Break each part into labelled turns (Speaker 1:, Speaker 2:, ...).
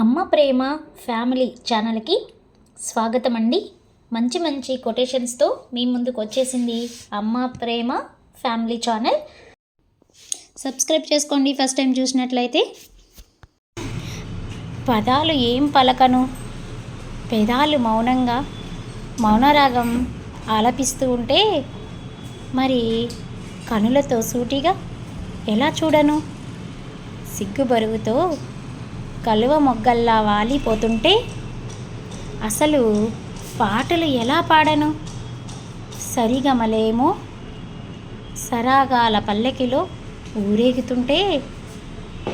Speaker 1: అమ్మ ప్రేమ ఫ్యామిలీ ఛానల్కి స్వాగతం అండి మంచి మంచి కొటేషన్స్తో మీ ముందుకు వచ్చేసింది Amma Prema family channel. Subscribe చేసుకోండి ఫస్ట్ టైం చూసినట్లయితే. పదాలు ఏం పలకను? పెదాలు మౌనంగా మౌనరాగం ఆలపిస్తూ ఉంటే మరి కనులతో సూటిగా ఎలా చూడను? సిగ్గు బరువుతో కలువ మొగ్గల్లా వాలిపోతుంటే అసలు పాటలు ఎలా పాడను? సరిగమలేమో. సరాగాల పల్లెకిలో ఊరేగుతుంటే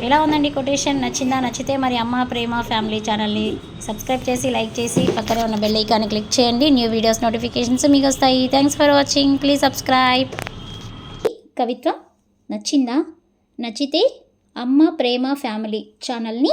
Speaker 1: ఎలా ఉందండి కొటేషన్? నచ్చిందా? నచ్చితే మరి అమ్మ ప్రేమ ఫ్యామిలీ ఛానల్ని సబ్స్క్రైబ్ చేసి లైక్ చేసి పక్కనే ఉన్న బెల్ ఐకాన్ని క్లిక్ చేయండి. న్యూ వీడియోస్ నోటిఫికేషన్స్ మీకు వస్తాయి thanks for watching. Please subscribe. కవిత్వం నచ్చిందా? నచ్చితే అమ్మ ప్రేమ ఫ్యామిలీ ఛానల్ని